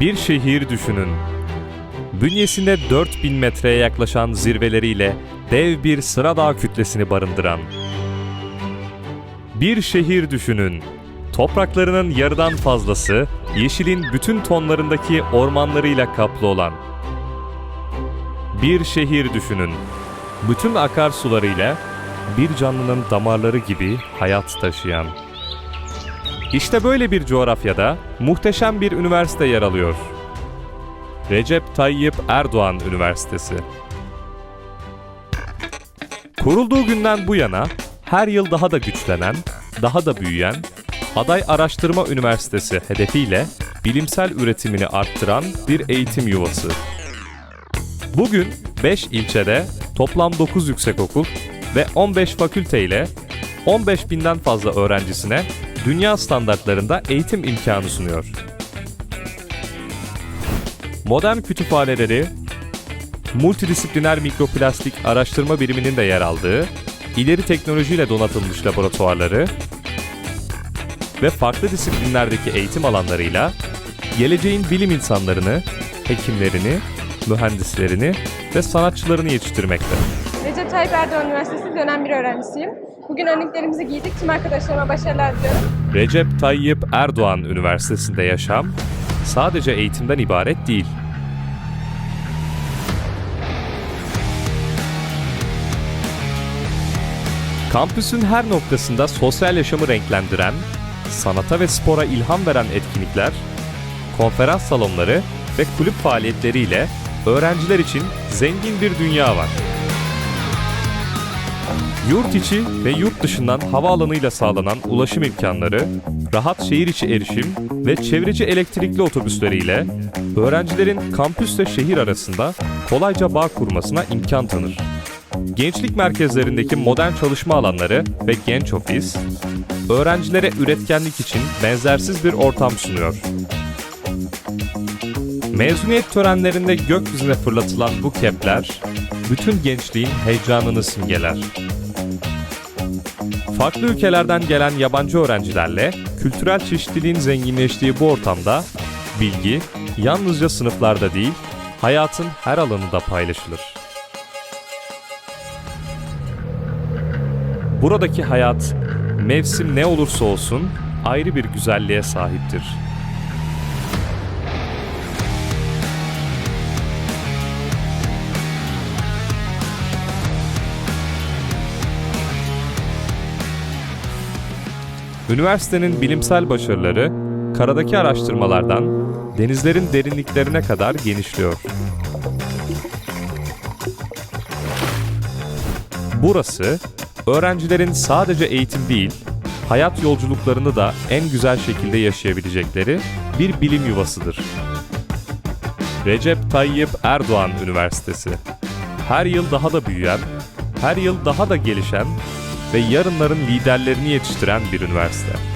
Bir şehir düşünün. Bünyesinde 4000 metreye yaklaşan zirveleriyle dev bir sıra dağ kütlesini barındıran. Bir şehir düşünün. Topraklarının yarıdan fazlası yeşilin bütün tonlarındaki ormanlarıyla kaplı olan. Bir şehir düşünün. Bütün akarsularıyla bir canlının damarları gibi hayat taşıyan. İşte böyle bir coğrafyada muhteşem bir üniversite yer alıyor. Recep Tayyip Erdoğan Üniversitesi. Kurulduğu günden bu yana her yıl daha da güçlenen, daha da büyüyen Aday Araştırma Üniversitesi hedefiyle bilimsel üretimini arttıran bir eğitim yuvası. Bugün 5 ilçede toplam 9 yüksekokul ve 15 fakülte ile 15 binden fazla öğrencisine dünya standartlarında eğitim imkanı sunuyor. Modern kütüphaneleri, multidisipliner mikroplastik araştırma biriminin de yer aldığı, ileri teknolojiyle donatılmış laboratuvarları ve farklı disiplinlerdeki eğitim alanlarıyla geleceğin bilim insanlarını, hekimlerini, mühendislerini ve sanatçılarını yetiştirmekte. Recep Tayyip Erdoğan Üniversitesi dönem bir öğrencisiyim. Bugün önlüklerimizi giydik. Tüm arkadaşlarıma başarılar diliyorum. Recep Tayyip Erdoğan Üniversitesi'nde yaşam sadece eğitimden ibaret değil. Kampüsün her noktasında sosyal yaşamı renklendiren, sanata ve spora ilham veren etkinlikler, konferans salonları ve kulüp faaliyetleriyle öğrenciler için zengin bir dünya var. Yurt içi ve yurt dışından havaalanıyla sağlanan ulaşım imkanları, rahat şehir içi erişim ve çevreci elektrikli otobüsleriyle öğrencilerin kampüsle şehir arasında kolayca bağ kurmasına imkan tanır. Gençlik merkezlerindeki modern çalışma alanları ve genç ofis, öğrencilere üretkenlik için benzersiz bir ortam sunuyor. Mezuniyet törenlerinde gökyüzüne fırlatılan bu kepler, bütün gençliğin heyecanını simgeler. Farklı ülkelerden gelen yabancı öğrencilerle kültürel çeşitliliğin zenginleştiği bu ortamda bilgi yalnızca sınıflarda değil, hayatın her alanında paylaşılır. Buradaki hayat mevsim ne olursa olsun ayrı bir güzelliğe sahiptir. Üniversitenin bilimsel başarıları karadaki araştırmalardan denizlerin derinliklerine kadar genişliyor. Burası öğrencilerin sadece eğitim değil, hayat yolculuklarını da en güzel şekilde yaşayabilecekleri bir bilim yuvasıdır. Recep Tayyip Erdoğan Üniversitesi. Her yıl daha da büyüyen, her yıl daha da gelişen ve yarınların liderlerini yetiştiren bir üniversite.